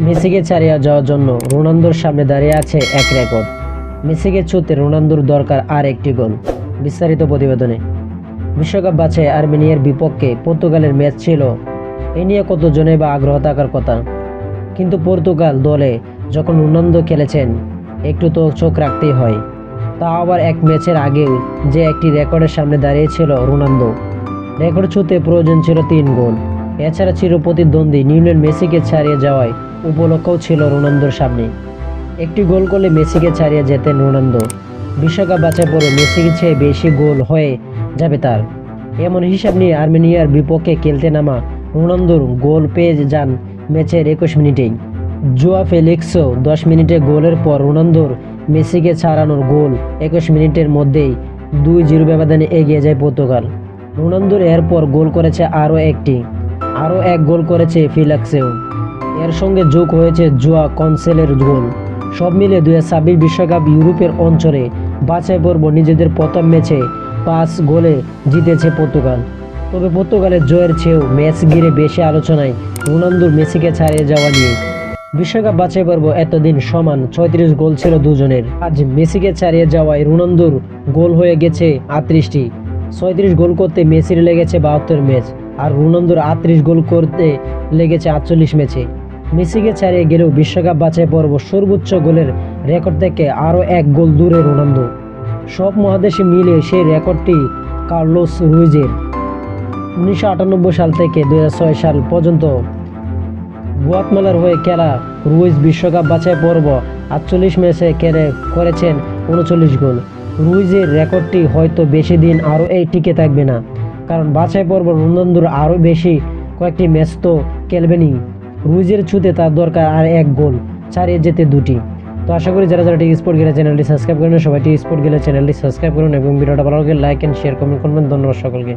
মেসিকে ছাড়িয়ে যাওয়ার জন্য রোনালদোর সামনে দাঁড়িয়ে আছে এক রেকর্ড। মেসিকে ছুতে রোনালদোর দরকার আর একটি গোল। বিস্তারিত প্রতিবেদনে। বিশ্বকাপ বাছাই আর্মেনিয়ার বিপক্ষে পর্তুগালের ম্যাচ ছিল, এ নিয়ে কতজনে বা আগ্রহ থাকার কথা। কিন্তু পর্তুগাল দলে যখন রোনালদো খেলেছেন, একটু তো চোখ রাখতেই হয়। তা আবার এক ম্যাচের আগেও যে একটি রেকর্ডের সামনে দাঁড়িয়েছিল রোনালদো। রেকর্ড ছুতে প্রয়োজন ছিল তিন গোল। এছাড়া চির প্রতিদ্বন্দ্বী নিউলের মেসিকে ছাড়িয়ে যাওয়ায় উপলক্ষও ছিল রোনালদোর সামনে। একটি গোল করলে মেসিকে ছাড়িয়ে যেতেন রোনালদো। বিশ্বকাপ বাছাই পরে মেসিকে চেয়ে বেশি গোল হয়ে যাবে তার। এমন হিসাব নিয়ে আর্মেনিয়ার বিপক্ষে খেলতে নামা রোনালদোর গোল পেয়ে যান ম্যাচের একুশ মিনিটেই। জুয়া ফেলিক্সও দশ মিনিটে গোলের পর রোনালদোর মেসিকে ছাড়ানোর গোল একুশ মিনিটের মধ্যেই দুই জিরো ব্যবধানে এগিয়ে যায় পর্তুগাল। রোনালদোর এরপর গোল করেছে আরও একটি। আরও এক গোল করেছে ফিলাক্সেও। এর সঙ্গে যোগ হয়েছে জুয়া কনসেলের গোল। সব মিলে দুই ছাব্বিশ বিশ্বকাপ ইউরোপের অঞ্চলে বাছাই পর্ব নিজেদের প্রথম ম্যাচে পাঁচ গোলে জিতেছে পর্তুগাল। তবে পর্তুগালের জয়ের চেয়েও ম্যাচ ঘিরে বেশি আলোচনায় রোনালদোর মেসিকে ছাড়িয়ে যাওয়া নিয়ে। বিশ্বকাপ বাছাই পর্ব এতদিন সমান ছয়ত্রিশ গোল ছিল দুজনের। আজ মেসিকে ছাড়িয়ে যাওয়ায় রোনালদোর গোল হয়ে গেছে আটত্রিশটি। ছয়ত্রিশ গোল করতে মেসির লেগেছে বাহাত্তর ম্যাচ, আর রোনালদোর আটত্রিশ গোল করতে লেগেছে আটচল্লিশ ম্যাচে। মেসিকে ছাড়িয়ে গেলেও বিশ্বকাপ বাছাই পর্ব সর্বোচ্চ গোলের রেকর্ড থেকে আরও এক গোল দূরে রোনালদো। সব মহাদেশে মিলে সেই রেকর্ডটি কার্লোস রুইজের। উনিশশো আটানব্বই সাল থেকে দুই হাজার ছয় সাল পর্যন্ত গুয়াতমালার হয়ে খেলা রুইজ বিশ্বকাপ বাছাই পর্ব আটচল্লিশ ম্যাচে খেলে করেছেন উনচল্লিশ গোল। রুইজের রেকর্ডটি হয়তো বেশি দিন আরও এই টিকে থাকবে না, কারণ বাছাই পর্ব রোনালদোর আরও বেশি কয়েকটি ম্যাচ তো খেলবেনই। রুইজের ছুতে তার দরকার আর এক গোল চারে যেতে দুটি। তো আশা করি যারা যারা টি স্পোর্ট গেলে চ্যানেলটি সাবস্ক্রাইব করেন সবাই টি স্পোর্ট গেলে চ্যানেলটি সাবস্ক্রাইব করুন এবং ভিডিওটা ভালো লাগে লাইক অ্যান্ড শেয়ার কমেন্ট করবেন। ধন্যবাদ সকলকে।